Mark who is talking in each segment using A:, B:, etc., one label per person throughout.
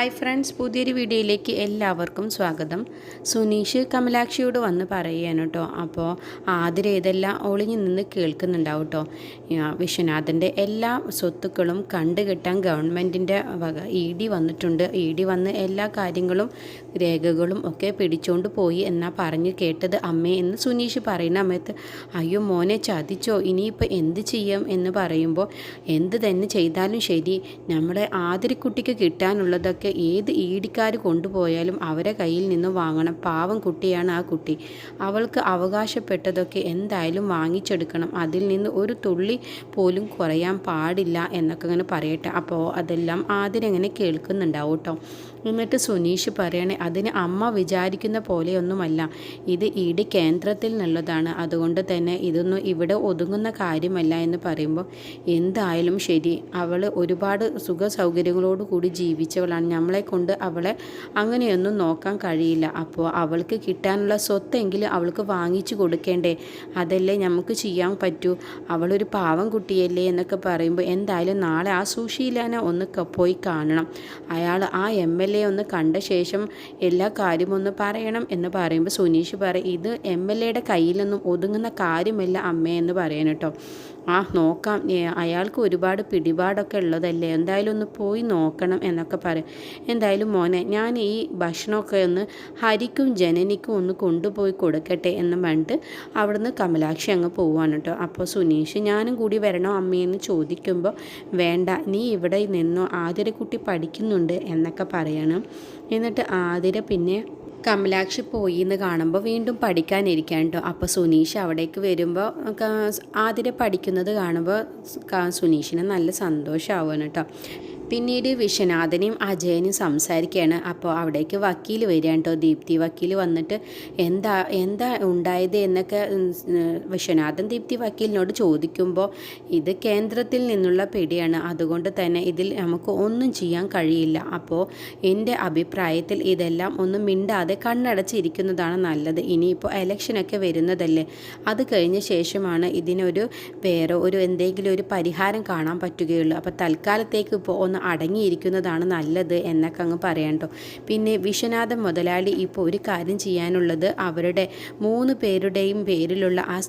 A: Hi friends പുതിയൊരു വീഡിയോയിലേക്ക് എല്ലാവർക്കും സ്വാഗതം. സുനീഷ് കമലാക്ഷിയോട് വന്ന് പറയുകയാണ് കേട്ടോ അപ്പോൾ ആതിര ഇതെല്ലാം ഒളിഞ്ഞു നിന്ന് കേൾക്കുന്നുണ്ടാവും കേട്ടോ വിശ്വനാഥന്റെ എല്ലാ സ്വത്തുക്കളും കണ്ടുകിട്ടാൻ ഗവൺമെന്റിന്റെ വക ഇ ഡി വന്നിട്ടുണ്ട്. ഇ ഡി വന്ന് എല്ലാ കാര്യങ്ങളും രേഖകളും ഒക്കെ പിടിച്ചുകൊണ്ട് പോയി എന്നാ പറഞ്ഞ് കേട്ടത് അമ്മേ എന്ന് സുനീഷ് പറയുന്ന സമയത്ത് അയ്യോ മോനെ ചതിച്ചോ? ഇനിയിപ്പോൾ എന്ത് ചെയ്യാം? എന്ന് പറയുമ്പോൾ എന്ത് തന്നെ ചെയ്താലും ശരി. നമ്മുടെ ആതിരക്കുട്ടിക്ക് കിട്ടാനുള്ളതൊക്കെ ഏത് ഈടിക്കാർ കൊണ്ടുപോയാലും അവരെ കയ്യിൽ നിന്ന് വാങ്ങണം. പാവം കുട്ടിയാണ് ആ കുട്ടി. അവൾക്ക് അവകാശപ്പെട്ടതൊക്കെ എന്തായാലും വാങ്ങിച്ചെടുക്കണം. അതിൽ നിന്ന് ഒരു തുള്ളി പോലും കുറയാൻ പാടില്ല എന്നൊക്കെ അങ്ങനെ പറയട്ടെ. അപ്പോൾ അതെല്ലാം ആദ്യം എങ്ങനെ കേൾക്കുന്നുണ്ടാവും കേട്ടോ. എന്നിട്ട് സുനീഷ് പറയണേ അതിന് അമ്മ വിചാരിക്കുന്ന പോലെയൊന്നുമല്ല. ഇത് ഇടി കേന്ദ്രത്തിൽ നിന്നുള്ളതാണ്. അതുകൊണ്ട് തന്നെ ഇതൊന്നും ഇവിടെ ഒതുങ്ങുന്ന കാര്യമല്ല എന്ന് പറയുമ്പോൾ എന്തായാലും ശരി. അവൾ ഒരുപാട് സുഖ സൗകര്യങ്ങളോട് കൂടി ജീവിച്ചവളാണ്. നമ്മളെ കൊണ്ട് അവളെ അങ്ങനെയൊന്നും നോക്കാൻ കഴിയില്ല. അപ്പോൾ അവൾക്ക് കിട്ടാനുള്ള സ്വത്തെങ്കിലും അവൾക്ക് വാങ്ങിച്ചു കൊടുക്കേണ്ടേ? അതല്ലേ നമുക്ക് ചെയ്യാൻ പറ്റൂ. അവളൊരു പാവം കുട്ടിയല്ലേ എന്നൊക്കെ പറയുമ്പോൾ എന്തായാലും നാളെ ആ സുശീലാനെ ഒന്ന് പോയി കാണണം. അയാൾ ആ എം എൽ എ ഒന്ന് കണ്ട ശേഷം എല്ലാ കാര്യവും ഒന്ന് പറയണം എന്ന് പറയുമ്പോൾ സുനീഷ് പറയും ഇത് എം എൽ എയുടെ കയ്യിലൊന്നും ഒതുങ്ങുന്ന കാര്യമല്ല അമ്മയെന്ന് പറയണം കേട്ടോ ആ നോക്കാം. അയാൾക്ക് ഒരുപാട് പിടിപാടൊക്കെ ഉള്ളതല്ലേ? എന്തായാലും ഒന്ന് പോയി നോക്കണം എന്നൊക്കെ പറയും. എന്തായാലും മോനെ ഞാൻ ഈ ഭക്ഷണമൊക്കെ ഒന്ന് ഹരിക്കും ജനനിക്കും ഒന്ന് കൊണ്ടുപോയി കൊടുക്കട്ടെ എന്ന് പറഞ്ഞിട്ട് അവിടുന്ന് കമലാക്ഷി അങ്ങ് പോവാണ് കേട്ടോ. അപ്പോൾ സുനീഷ് ഞാനും കൂടി വരണോ അമ്മയെന്ന് ചോദിക്കുമ്പോൾ വേണ്ട നീ ഇവിടെ നിന്നോ ആതിരക്കുട്ടി പഠിക്കുന്നുണ്ട് എന്നൊക്കെ പറയണം. എന്നിട്ട് ആതിര പിന്നെ കമലാക്ഷി പോയി എന്ന് കാണുമ്പോൾ വീണ്ടും പഠിക്കാനിരിക്കാൻ കേട്ടോ അപ്പോൾ സുനീഷ് അവിടേക്ക് വരുമ്പോൾ ആതിരെ പഠിക്കുന്നത് കാണുമ്പോൾ സുനീഷിന് നല്ല സന്തോഷമാവുകയാണ് കേട്ടോ പിന്നീട് വിശ്വനാഥനെയും അജയനും സംസാരിക്കുകയാണ്. അപ്പോൾ അവിടേക്ക് വക്കീൽ വരികയാണ് കേട്ടോ. ദീപ്തി വക്കീൽ വന്നിട്ട് എന്താ എന്താ ഉണ്ടായത് എന്നൊക്കെ വിശ്വനാഥൻ ദീപ്തി വക്കീലിനോട് ചോദിക്കുമ്പോൾ ഇത് കേന്ദ്രത്തിൽ നിന്നുള്ള പിടിയാണ്. അതുകൊണ്ട് തന്നെ ഇതിൽ നമുക്ക് ഒന്നും ചെയ്യാൻ കഴിയില്ല. അപ്പോൾ എന്റെ അഭിപ്രായത്തിൽ ഇതെല്ലാം ഒന്നും മിണ്ടാതെ കണ്ണടച്ചിരിക്കുന്നതാണ് നല്ലത്. ഇനിയിപ്പോൾ എലക്ഷനൊക്കെ വരുന്നതല്ലേ? അത് കഴിഞ്ഞ ശേഷമാണ് ഇതിനൊരു വേറെ ഒരു എന്തെങ്കിലും ഒരു പരിഹാരം കാണാൻ പറ്റുകയുള്ളൂ. അപ്പോൾ തൽക്കാലത്തേക്ക് ഇപ്പോൾ ഒന്ന് അടങ്ങിയിരിക്കുന്നതാണ് നല്ലത് എന്നൊക്കെ അങ്ങ് പറയണ്ടോ പിന്നെ വിശ്വനാഥ മുതലാളി ഇപ്പോൾ ഒരു കാര്യം ചെയ്യാനുള്ളത് അവരുടെ മൂന്ന് പേരുടെയും പേരിലുള്ള ആ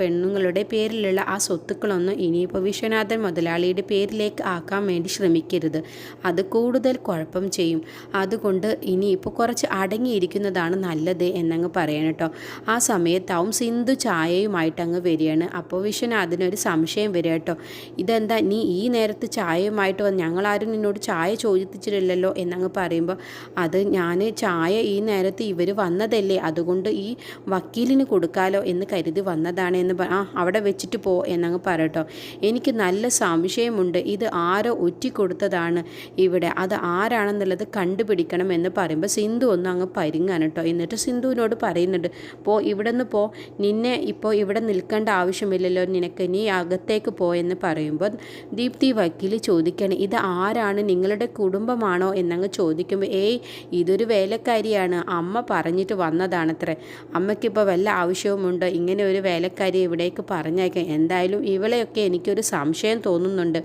A: പെണ്ണുങ്ങളുടെ പേരിലുള്ള ആ സ്വത്തുക്കളൊന്നും ഇനിയിപ്പോൾ വിശ്വനാഥൻ മുതലാളിയുടെ പേരിലേക്ക് ആക്കാൻ വേണ്ടി ശ്രമിക്കരുത്. അത് കൂടുതൽ കുഴപ്പം ചെയ്യും. അതുകൊണ്ട് ഇനിയിപ്പോൾ കുറച്ച് അടങ്ങിയിരിക്കുന്നതാണ് നല്ലത് എന്നങ്ങ് പറയണം കേട്ടോ. ആ സമയത്താവും സിന്ധു ചായയുമായിട്ട് അങ്ങ് വരികയാണ്. അപ്പോൾ വിശ്വനാഥിനൊരു സംശയം വരിക കേട്ടോ. ഇതെന്താ നീ ഈ നേരത്ത് ചായയുമായിട്ട് വന്ന് ഞങ്ങളാരും നിന്നോട് ചായ ചോദിച്ചിട്ടില്ലല്ലോ എന്നങ്ങ് പറയുമ്പോൾ അത് ഞാൻ ചായ ഈ നേരത്ത് ഇവർ വന്നതല്ലേ അതുകൊണ്ട് ഈ വക്കീലിന് കൊടുക്കാലോ എന്ന് കരുതി വന്നതാണ് എന്ന് പറ ആ അവിടെ വെച്ചിട്ട് പോ എന്നങ്ങ് പറയട്ടോ. എനിക്ക് നല്ല സംശയമുണ്ട് ഇത് ആരോ ഒറ്റിക്കൊടുത്തതാണ് ഇവിടെ അത് ആരാണെന്നുള്ളത് കണ്ടുപിടിക്കണം എന്ന് പറയുമ്പോൾ സിന്ധു ഒന്ന് അങ്ങ് പരിങ്ങാണ് കേട്ടോ എന്നിട്ട് സിന്ധുവിനോട് പറയുന്നുണ്ട് പോ ഇവിടെ നിന്ന് പോ നിന്നെ ഇപ്പോൾ ഇവിടെ നിൽക്കേണ്ട ആവശ്യമില്ലല്ലോ നിനക്ക് നീ അകത്തേക്ക് പോയെന്ന് പറയുമ്പോൾ ദീപ്തി വക്കീൽ ചോദിക്കുകയാണ് ഇത് ആരാണ് നിങ്ങളുടെ കുടുംബമാണോ എന്നങ്ങ് ചോദിക്കുമ്പോൾ ഏയ് ഇതൊരു വേലക്കാരിയാണ്. അമ്മ പറഞ്ഞിട്ട് വന്നതാണത്രേ. അമ്മയ്ക്കിപ്പോൾ വല്ല ആവശ്യവുമുണ്ടോ? ഇങ്ങനെ ഒരു വേലക്കാരി ഇവിടേക്ക് പറഞ്ഞയക്കാം എന്തായാലും ഇവളെയൊക്കെ എനിക്കൊരു സംശയം തോന്നുന്നുണ്ട്.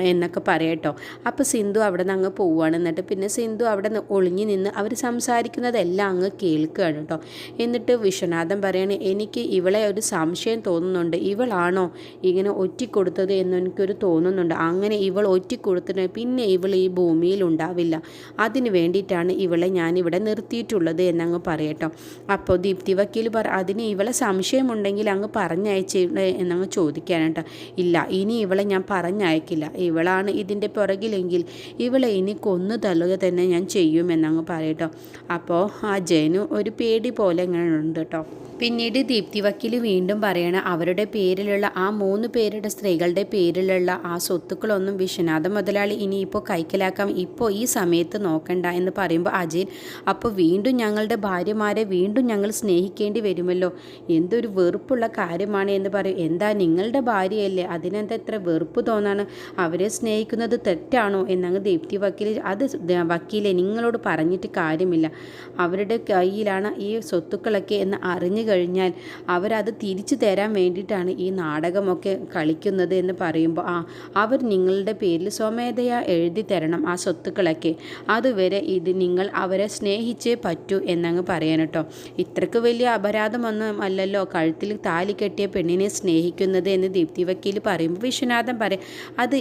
A: എന്നൊക്കെ പറയട്ടോ. അപ്പോൾ സിന്ധു അവിടെ നിന്ന് അങ്ങ് പോവുകയാണ് എന്നിട്ട് പിന്നെ സിന്ധു അവിടെ നിന്ന് ഒളിഞ്ഞു നിന്ന് അവർ സംസാരിക്കുന്നതെല്ലാം അങ്ങ് കേൾക്കുകയാണ് കേട്ടോ. എന്നിട്ട് വിശ്വനാഥൻ പറയാണ് എനിക്ക് ഇവളെ ഒരു സംശയം തോന്നുന്നുണ്ട്. ഇവളാണോ ഇങ്ങനെ ഒറ്റിക്കൊടുത്തത് എന്ന് എനിക്കൊരു തോന്നുന്നുണ്ട്. അങ്ങനെ ഇവൾ ഒറ്റിക്കൊടുത്തിട്ട് പിന്നെ ഇവൾ ഈ ഭൂമിയിൽ ഉണ്ടാവില്ല. അതിന് വേണ്ടിയിട്ടാണ് ഇവളെ ഞാനിവിടെ നിർത്തിയിട്ടുള്ളത് എന്നങ്ങ് പറയട്ടോ. അപ്പോൾ ദീപ്തി വക്കീൽ പറ അതിന് ഇവളെ സംശയമുണ്ടെങ്കിൽ അങ്ങ് പറഞ്ഞയച്ചേ എന്നങ്ങ് ചോദിക്കാനാട്ടോ ഇല്ല ഇനി ഇവളെ ഞാൻ പറഞ്ഞയക്കില്ല. ഇവളാണ് ഇതിന്റെ പുറകിലെങ്കിൽ ഇവളെ ഇനി കൊന്നു തള്ളുക തന്നെ ഞാൻ ചെയ്യുമെന്നങ്ങ് പറയട്ടോ. അപ്പോൾ ആ ജയനു ഒരു പേടി പോലെ ഇങ്ങനെ ഉണ്ട് കേട്ടോ. പിന്നീട് ദീപ്തി വക്കീൽ വീണ്ടും പറയണ അവരുടെ പേരിലുള്ള ആ മൂന്ന് പേരുടെ സ്ത്രീകളുടെ പേരിലുള്ള ആ സ്വത്തുക്കളൊന്നും വിശ്വനാഥ മുതലാളി ഇനിയിപ്പോൾ കൈക്കലാക്കാം ഇപ്പോൾ ഈ സമയത്ത് നോക്കണ്ട എന്ന് പറയുമ്പോൾ അജയൻ അപ്പോൾ വീണ്ടും ഞങ്ങളുടെ ഭാര്യമാരെ വീണ്ടും ഞങ്ങൾ സ്നേഹിക്കേണ്ടി വരുമല്ലോ? എന്തൊരു വെറുപ്പുള്ള കാര്യമാണ് എന്ന് പറയും. എന്താ നിങ്ങളുടെ ഭാര്യയല്ലേ? അതിനെന്താ വെറുപ്പ് തോന്നാണ്? അവരെ സ്നേഹിക്കുന്നത് തെറ്റാണോ? എന്നങ്ങ് ദീപ്തി വക്കീൽ അത് വക്കീലെ നിങ്ങളോട് പറഞ്ഞിട്ട് കാര്യമില്ല. അവരുടെ കയ്യിലാണ് ഈ സ്വത്തുക്കളൊക്കെ എന്ന് അറിഞ്ഞു കഴിഞ്ഞാൽ അവരത് തിരിച്ചു തരാൻ വേണ്ടിയിട്ടാണ് ഈ നാടകമൊക്കെ കളിക്കുന്നത് എന്ന് പറയുമ്പോൾ ആ അവർ നിങ്ങളുടെ പേരിൽ സ്വമേധയാ എഴുതി തരണം ആ സ്വത്തുക്കളൊക്കെ. അതുവരെ ഇത് നിങ്ങൾ അവരെ സ്നേഹിച്ചേ പറ്റൂ എന്നങ്ങ് പറയാൻ കേട്ടോ. ഇത്രക്ക് വലിയ അപരാധമൊന്നും അല്ലല്ലോ കഴുത്തിൽ താലി കെട്ടിയ പെണ്ണിനെ സ്നേഹിക്കുന്നത് എന്ന് ദീപ്തി വക്കീൽ പറയുമ്പോൾ വിശ്വനാഥൻ പറയും അത്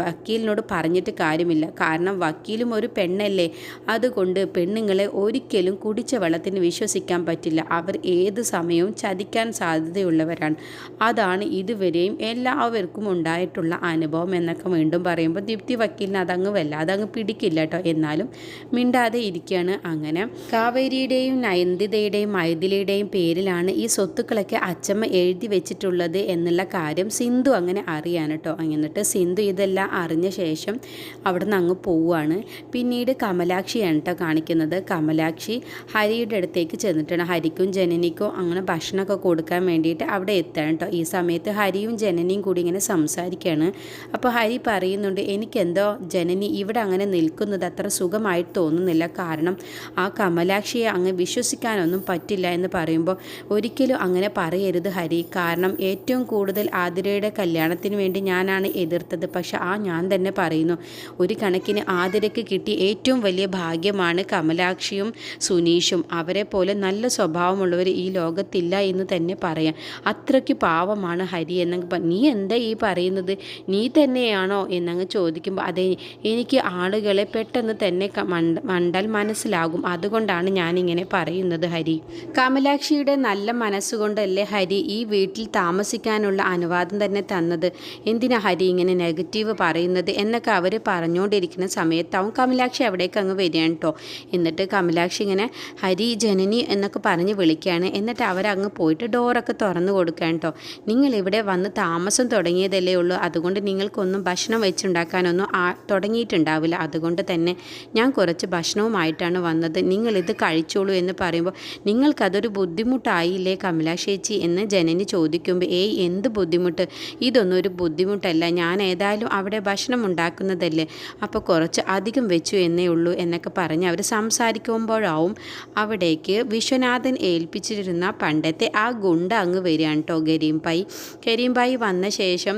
A: വക്കീലിനോട് പറഞ്ഞിട്ട് കാര്യമില്ല. കാരണം വക്കീലും ഒരു പെണ്ണല്ലേ. അതുകൊണ്ട് പെണ്ണുങ്ങളെ ഒരിക്കലും കുടിച്ച വെള്ളത്തിന് വിശ്വസിക്കാൻ പറ്റില്ല. അവർ ഏത് സമയവും ചതിക്കാൻ സാധ്യതയുള്ളവരാണ്. അതാണ് ഇതുവരെയും എല്ലാവർക്കും ഉണ്ടായിട്ടുള്ള അനുഭവം എന്നൊക്കെ വീണ്ടും പറയുമ്പോൾ ദീപ്തി വക്കീലിന് അതങ്ങ് വല്ലാതെ അങ്ങ് പിടിക്കില്ല കേട്ടോ. എന്നാലും മിണ്ടാതെ ഇരിക്കുകയാണ് അങ്ങനെ. കാവേരിയുടെയും നയന്തിതയുടെയും മൈഥിലിയുടെയും പേരിലാണ് ഈ സ്വത്തുക്കളൊക്കെ അച്ചമ്മ എഴുതി വെച്ചിട്ടുള്ളത് എന്നുള്ള കാര്യം സിന്ധു അങ്ങനെ അറിയാൻ കേട്ടോ. എന്നിട്ട് സിന്ധു ഇതെല്ലാം അറിഞ്ഞ ശേഷം അവിടെ നിന്ന് അങ്ങ് പോവുകയാണ്. പിന്നീട് കമലാക്ഷിയാണ് കേട്ടോ കാണിക്കുന്നത്. കമലാക്ഷി ഹരിയുടെ അടുത്തേക്ക് ചെന്നിട്ടാണ്. ഹരിക്കും ജനനിക്കും അങ്ങനെ ഭക്ഷണമൊക്കെ കൊടുക്കാൻ വേണ്ടിയിട്ട് അവിടെ എത്തണം കേട്ടോ. ഈ സമയത്ത് ഹരിയും ജനനിയും കൂടി ഇങ്ങനെ സംസാരിക്കുകയാണ്. അപ്പോൾ ഹരി പറയുന്നുണ്ട് എനിക്കെന്തോ ജനനി ഇവിടെ അങ്ങനെ നിൽക്കുന്നത് അത്ര സുഖമായിട്ട് തോന്നുന്നില്ല. കാരണം ആ കമലാക്ഷിയെ അങ്ങ് വിശ്വസിക്കാനൊന്നും പറ്റില്ല എന്ന് പറയുമ്പോൾ ഒരിക്കലും അങ്ങനെ പറയരുത് ഹരി. കാരണം ഏറ്റവും കൂടുതൽ ആതിരയുടെ കല്യാണത്തിന് വേണ്ടി ഞാനാണ് എതിർത്തത്. പക്ഷെ ആ ഞാൻ തന്നെ പറയുന്നു ഒരു കണക്കിന് ആതിരയ്ക്ക് കിട്ടിയ ഏറ്റവും വലിയ ഭാഗ്യമാണ് കമലാക്ഷിയും സുനീഷും. അവരെ പോലെ നല്ല സ്വഭാവമുള്ളവർ ഈ ലോകത്തില്ല എന്ന് തന്നെ പറയാം. അത്രയ്ക്ക് പാവമാണ് ഹരി എന്നങ്ങ് നീ എന്താ ഈ പറയുന്നത്? നീ തന്നെയാണോ? എന്നങ്ങ് ചോദിക്കുമ്പോൾ അതെ എനിക്ക് ആളുകളെ പെട്ടെന്ന് തന്നെ മണ്ടാൽ മനസ്സിലാകും. അതുകൊണ്ടാണ് ഞാനിങ്ങനെ പറയുന്നത് ഹരി. കമലാക്ഷിയുടെ നല്ല മനസ്സുകൊണ്ടല്ലേ ഹരി ഈ വീട്ടിൽ താമസിക്കാനുള്ള അനുവാദം തന്നെ തന്നത്? എന്തിനാ ഹരി ഇങ്ങനെ നെഗറ്റീവ് പറയുന്നത്? എന്നൊക്കെ അവർ പറഞ്ഞുകൊണ്ടിരിക്കുന്ന സമയത്താവും കമലാക്ഷി അവിടേക്ക് അങ്ങ് വരികയാണ് കേട്ടോ എന്നിട്ട് കമലാക്ഷി ഇങ്ങനെ ഹരി ജനനി എന്നൊക്കെ പറഞ്ഞ് വിളിക്കുകയാണ്. എന്നിട്ട് അവരങ്ങ് പോയിട്ട് ഡോറൊക്കെ തുറന്നു കൊടുക്കാൻ കേട്ടോ നിങ്ങൾ ഇവിടെ വന്ന് താമസം തുടങ്ങിയതല്ലേ ഉള്ളൂ. അതുകൊണ്ട് നിങ്ങൾക്കൊന്നും ഭക്ഷണം വെച്ചുണ്ടാക്കാനൊന്നും ആ തുടങ്ങിയിട്ടുണ്ടാവില്ല. അതുകൊണ്ട് തന്നെ ഞാൻ കുറച്ച് ഭക്ഷണവുമായിട്ടാണ് വന്നത്. നിങ്ങളിത് കഴിച്ചോളൂ എന്ന് പറയുമ്പോൾ നിങ്ങൾക്കതൊരു ബുദ്ധിമുട്ടായില്ലേ കമലാക്ഷേച്ചി എന്ന് ജനനി ചോദിക്കുമ്പോൾ ഏയ് എന്ത് ബുദ്ധിമുട്ട്? ഇതൊന്നും ഒരു ബുദ്ധിമുട്ടല്ല. ഞാൻ ഏതായാലും അവിടെ ഭക്ഷണം ഉണ്ടാക്കുന്നതല്ലേ. അപ്പോൾ കുറച്ച് അധികം വെച്ചു എന്നേ ഉള്ളൂ എന്നൊക്കെ പറഞ്ഞ് അവർ സംസാരിക്കുമ്പോഴാവും അവിടേക്ക് വിശ്വനാഥൻ ഏൽപ്പിച്ചിരുന്ന പണ്ടത്തെ ആ ഗുണ്ട അങ്ങ് വരികയാണ് കേട്ടോ കരീംബായി കരീംബായി വന്ന ശേഷം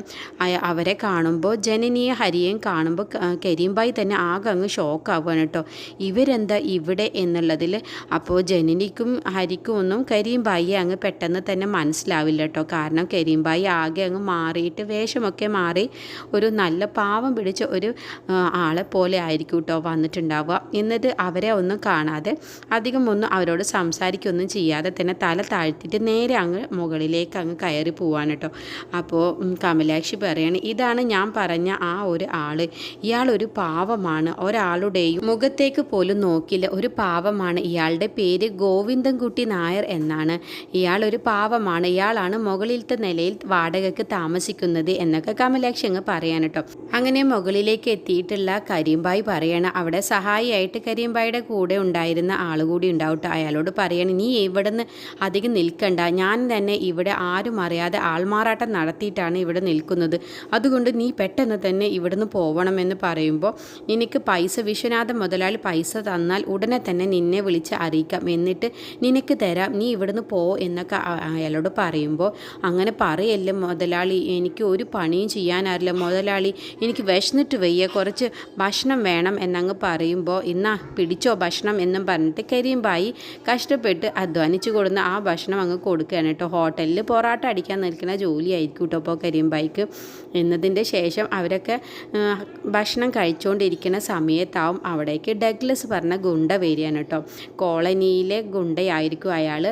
A: അവരെ കാണുമ്പോൾ ജനനിയെ ഹരിയേയും കാണുമ്പോൾ കരീംബായി തന്നെ ആകെ അങ്ങ് ഷോക്കാവുകയാണ് കേട്ടോ ഇവരെന്താ ഇവിടെ എന്നുള്ളതിൽ അപ്പോൾ ജനനിക്കും ഹരിക്കും ഒന്നും കരീംബായിയെ അങ്ങ് പെട്ടെന്ന് തന്നെ മനസ്സിലാവില്ല കേട്ടോ കാരണം കരീംബായി ആകെ അങ്ങ് മാറിയിട്ട് വേഷമൊക്കെ മാറി ഒരു നല്ല പാവം പിടിച്ച ഒരു ആളെ പോലെ ആയിരിക്കും കേട്ടോ വന്നിട്ടുണ്ടാവുക. എന്നിട്ട് അവരെ ഒന്നും കാണാതെ അധികം ഒന്നും അവരോട് സംസാരിക്കൊന്നും ചെയ്യാതെ തന്നെ തല താഴ്ത്തിയിട്ട് നേരെ അങ്ങ് മുകളിലേക്ക് അങ്ങ് കയറി പോവാണ് കേട്ടോ. അപ്പോൾ കമലാക്ഷി പറയാണ് ഇതാണ് ഞാൻ പറഞ്ഞ ആ ഒരു ആൾ ഇയാൾ ഒരു പാവമാണ്. ഒരാളുടെയും മുഖത്തേക്ക് പോലും നോക്കില്ല. ഒരു പാവമാണ്. ഇയാളുടെ പേര് ഗോവിന്ദൻകുട്ടി നായർ എന്നാണ്. ഇയാൾ ഒരു പാവമാണ്. ഇയാളാണ് മുകളിലത്തെ നിലയിൽ വാടകയ്ക്ക് താമസിക്കുന്നത് എന്നൊക്കെ കമലാക്ഷി അങ്ങ് പറയാൻ കേട്ടോ. അങ്ങനെ മുകളിലേക്ക് എത്തിയിട്ടുള്ള കരീംബായി പറയാണ് അവിടെ സഹായിയായിട്ട് കരീംബായിയുടെ കൂടെ ഉണ്ടായിരുന്ന ആൾ കൂടി ഉണ്ടാവട്ടെ അയാളോട് പറയണം നീ ഇവിടുന്ന് അധികം നിൽക്കണ്ട. ഞാൻ തന്നെ ഇവിടെ ആരും അറിയാതെ ആൾമാറാട്ടം നടത്തിയിട്ടാണ് ഇവിടെ നിൽക്കുന്നത്. അതുകൊണ്ട് നീ പെട്ടെന്ന് തന്നെ ഇവിടുന്ന് പോകണമെന്ന് പറയുമ്പോൾ നിനക്ക് പൈസ വിശ്വനാഥം മുതലാളി പൈസ തന്നാൽ ഉടനെ തന്നെ നിന്നെ വിളിച്ച് അറിയിക്കാം. എന്നിട്ട് നിനക്ക് തരാം നീ ഇവിടുന്ന് പോ എന്നൊക്കെ അയാളോട് പറയുമ്പോൾ അങ്ങനെ പറയല്ലേ മുതലാളി എനിക്ക് ഒരു പണിയും ചെയ്യാനറിയില്ല മുതലാളി എനിക്ക് വിശന്നിട്ട് വയ്യ കുറച്ച് ഭക്ഷണം വേണം എന്നങ്ങ് പറയുമ്പോൾ ഇന്നാ പിടിച്ചോ ഭക്ഷണം എന്നും പറഞ്ഞിട്ട് കരിയുമ്പായി കഷ്ടപ്പെട്ട് അധ്വാനിച്ചു കൊടുന്ന ആ ഭക്ഷണം അങ്ങ് കൊടുക്കുകയാണ് കേട്ടോ. ഹോട്ടലിൽ പൊറാട്ട അടിക്കാൻ നിൽക്കുന്ന ജോലിയായിരിക്കും കേട്ടോ ഇപ്പോൾ കരിയുമ്പായിക്ക് എന്നതിന്റെ ശേഷം അവരൊക്കെ ഭക്ഷണം കഴിച്ചുകൊണ്ടിരിക്കുന്ന സമയത്താവും അവിടേക്ക് ഡഗ്ലസ് പറഞ്ഞ ഗുണ്ട വരികയാണ് കേട്ടോ. കോളനിയിലെ ഗുണ്ടയായിരിക്കും അയാൾ.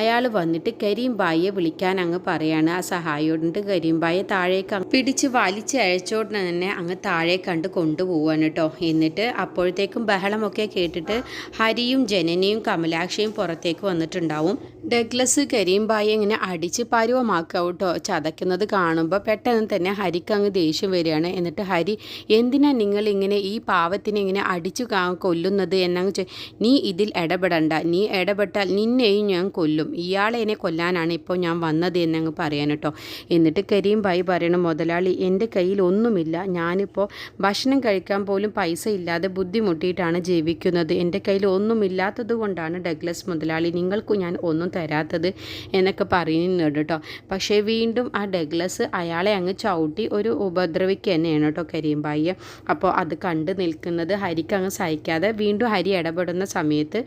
A: അയാൾ വന്നിട്ട് കരീംബായിയെ വിളിക്കാൻ അങ്ങ് പറയാണ്. ആ സഹായിയോട് കരീംബായെ താഴേക്ക് പിടിച്ച് വലിച്ച് അയച്ചോട് തന്നെ അങ്ങ് താഴെ കണ്ട് കൊണ്ടുപോവാണ് കേട്ടോ. എന്നിട്ട് അപ്പോഴത്തേക്കും ബഹളമൊക്കെ കേട്ടിട്ട് ഹരിയും ജനനിയും കമലാക്ഷിയും പുറത്തേക്ക് വന്നിട്ടുണ്ടാവും. ഡഗ്ലസ് കരീംബായി ഇങ്ങനെ അടിച്ച് പരുവമാക്കുക കേട്ടോ ചതയ്ക്കുന്നത് കാണുമ്പോൾ പെട്ടെന്ന് തന്നെ ഹരിക്ക് അങ്ങ് ദേഷ്യം വരികയാണ്. എന്നിട്ട് ഹരി എന്തിനാ നിങ്ങൾ ഇങ്ങനെ ഈ പാവത്തിനെ ഇങ്ങനെ അടിച്ചു കൊല്ലുന്നത്? എന്നങ്ങ് നീ ഇതിൽ ഇടപെടണ്ട. നീ ഇടപെട്ടാൽ നിന്നെയും ഞാൻ കൊല്ലും. ഇയാളെ എന്നെ കൊല്ലാനാണ് ഇപ്പോൾ ഞാൻ വന്നത് എന്നങ്ങ് പറയാൻ കേട്ടോ എന്നിട്ട് കരീംബായി പറയണം മുതലാളി എന്റെ കയ്യിൽ ഒന്നുമില്ല. ഞാനിപ്പോൾ ഭക്ഷണം കഴിക്കാൻ പോലും പൈസ ഇല്ലാതെ ബുദ്ധിമുട്ടിയിട്ടാണ് ജീവിക്കുന്നത്. എന്റെ കയ്യിൽ ഒന്നുമില്ലാത്തത് കൊണ്ടാണ് ഡഗ്ലസ് മുതലാളി. നിങ്ങൾക്ക് ഞാൻ ഒന്നും ഒന്നും തരാത്തത് എന്നൊക്കെ പറയുന്നുണ്ട് കേട്ടോ പക്ഷേ വീണ്ടും ആ ഡഗ്ലസ് അയാളെ അങ്ങ് ചവിട്ടി ഒരു ഉപദ്രവിക്കുക തന്നെയാണ് കേട്ടോ കരീംബായിയെ അപ്പോൾ അത് കണ്ട് നിൽക്കുന്നത് ഹരിക്ക് അങ്ങ് സഹിക്കാതെ വീണ്ടും ഹരി ഇടപെടുന്ന സമയത്ത്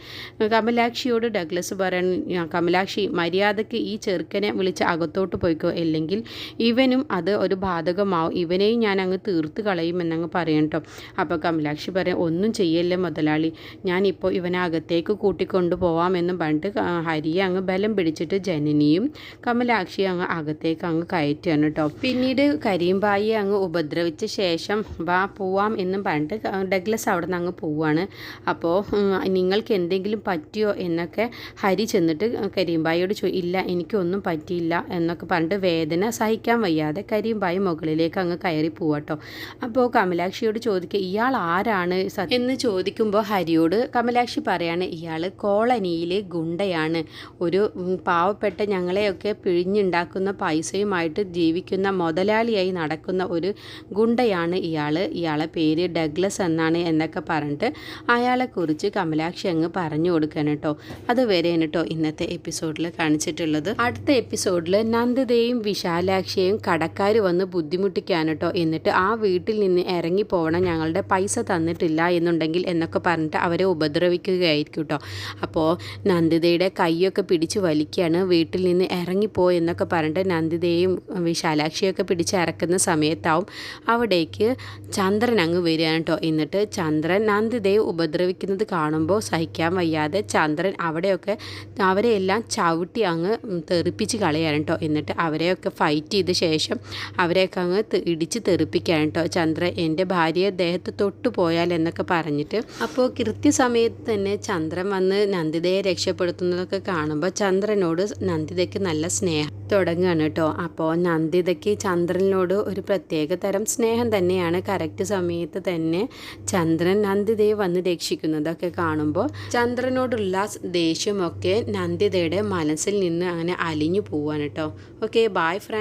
A: കമലാക്ഷിയോട് ഡഗ്ലസ് പറയണ കമലാക്ഷി മര്യാദയ്ക്ക് ഈ ചെറുക്കനെ വിളിച്ച് അകത്തോട്ട് പോയിക്കോ. അല്ലെങ്കിൽ ഇവനും അത് ഒരു ബാധകമാവും. ഇവനെയും ഞാൻ അങ്ങ് തീർത്ത് കളയുമെന്നങ്ങ് പറയും കേട്ടോ അപ്പോൾ കമലാക്ഷി പറയാം ഒന്നും ചെയ്യല്ലേ മുതലാളി. ഞാനിപ്പോൾ ഇവനെ അകത്തേക്ക് കൂട്ടിക്കൊണ്ടു പോവാമെന്നും പറഞ്ഞിട്ട് ഹരിയെ അങ്ങ് ബലം പിടിച്ചിട്ട് ജനനിയും കമലാക്ഷിയും അങ്ങ് അകത്തേക്ക് അങ്ങ് കയറ്റുകയാണ് കേട്ടോ. പിന്നീട് കരീംബായിയെ അങ്ങ് ഉപദ്രവിച്ച ശേഷം വാ പോവാം എന്നും പറഞ്ഞിട്ട് ഡഗ്ലസ് അവിടെ നിന്ന് അങ്ങ് പോവാണ്. അപ്പോൾ നിങ്ങൾക്ക് എന്തെങ്കിലും പറ്റിയോ എന്നൊക്കെ ഹരി ചെന്നിട്ട് കരീംബായിയോട് ചോ ഇല്ല എനിക്കൊന്നും പറ്റിയില്ല എന്നൊക്കെ പറഞ്ഞിട്ട് വേദന സഹിക്കാൻ വയ്യാതെ കരീംബായി മുകളിലേക്ക് അങ്ങ് കയറി പോവാട്ടോ അപ്പോൾ കമലാക്ഷിയോട് ചോദിക്കുക ഇയാൾ ആരാണ്? എന്ന് ചോദിക്കുമ്പോൾ ഹരിയോട് കമലാക്ഷി പറയാണ് ഇയാൾ കോളനിയിലെ ഗുണ്ടയാണ്. ഒരു പാവപ്പെട്ട ഞങ്ങളെയൊക്കെ പിഴിഞ്ഞുണ്ടാക്കുന്ന പൈസയുമായിട്ട് ജീവിക്കുന്ന മുതലാളിയായി നടക്കുന്ന ഒരു ഗുണ്ടയാണ് ഇയാൾ ഇയാളെ പേര് ഡഗ്ലസ് എന്നാണ് എന്നൊക്കെ പറഞ്ഞിട്ട് അയാളെക്കുറിച്ച് കമലാക്ഷി അങ്ങ് പറഞ്ഞു കൊടുക്കണം കേട്ടോ. അതുവരെയാണ് കേട്ടോ ഇന്നത്തെ എപ്പിസോഡിൽ കാണിച്ചിട്ടുള്ളത്. അടുത്ത എപ്പിസോഡിൽ നന്ദിതയും വിശാലാക്ഷിയെയും കടക്കാർ വന്ന് ബുദ്ധിമുട്ടിക്കാൻ കേട്ടോ. എന്നിട്ട് ആ വീട്ടിൽ നിന്ന് ഇറങ്ങി പോകണം ഞങ്ങളുടെ പൈസ തന്നിട്ടില്ല എന്നുണ്ടെങ്കിൽ എന്നൊക്കെ പറഞ്ഞിട്ട് അവരെ ഉപദ്രവിക്കുകയായിരിക്കും കേട്ടോ. അപ്പോൾ നന്ദിതയുടെ കൈയൊക്കെ പിടിച്ച് വലിക്കുകയാണ് വീട്ടിൽ നിന്ന് ഇറങ്ങിപ്പോ എന്നൊക്കെ പറഞ്ഞിട്ട് നന്ദിതയും വിശാലാക്ഷിയൊക്കെ പിടിച്ച് ഇറക്കുന്ന സമയത്താവും അവിടേക്ക് ചന്ദ്രൻ അങ്ങ് വരികയാണ് കേട്ടോ. എന്നിട്ട് ചന്ദ്രൻ നന്ദിതയെ ഉപദ്രവിക്കുന്നത് കാണുമ്പോൾ സഹിക്കാൻ വയ്യാതെ ചന്ദ്രൻ അവിടെയൊക്കെ അവരെയെല്ലാം ചവിട്ടി അങ്ങ് തെറിപ്പിച്ച് കളയാണ് കേട്ടോ. എന്നിട്ട് അവരെയൊക്കെ ഫൈറ്റ് ചെയ്ത ശേഷം അവരെയൊക്കെ അങ്ങ് ഇടിച്ച് തെറിപ്പിക്കുകയാണ് കേട്ടോ. ചന്ദ്രൻ എന്റെ ഭാര്യയെ ദേഹത്ത് തൊട്ടു പോയാൽ എന്നൊക്കെ പറഞ്ഞിട്ട് അപ്പോൾ കൃത്യസമയത്ത് തന്നെ ചന്ദ്രൻ വന്ന് നന്ദിതയെ രക്ഷപ്പെടുത്തുന്നതൊക്കെ കാണുമ്പോൾ ചന്ദ്രനോട് നന്ദിതയ്ക്ക് നല്ല സ്നേഹം തുടങ്ങുകയാണ് കേട്ടോ അപ്പോൾ നന്ദിതയ്ക്ക് ചന്ദ്രനോട് ഒരു പ്രത്യേക തരം സ്നേഹം തന്നെയാണ്. കറക്റ്റ് സമയത്ത് തന്നെ ചന്ദ്രൻ നന്ദിതയെ വന്ന് രക്ഷിക്കുന്നതൊക്കെ കാണുമ്പോൾ ചന്ദ്രനോടുള്ള ദേഷ്യമൊക്കെ നന്ദിതയുടെ മനസ്സിൽ നിന്ന് അങ്ങനെ അലിഞ്ഞു പോവാണ് കേട്ടോ ഓക്കെ ബായ് ഫ്രണ്ട്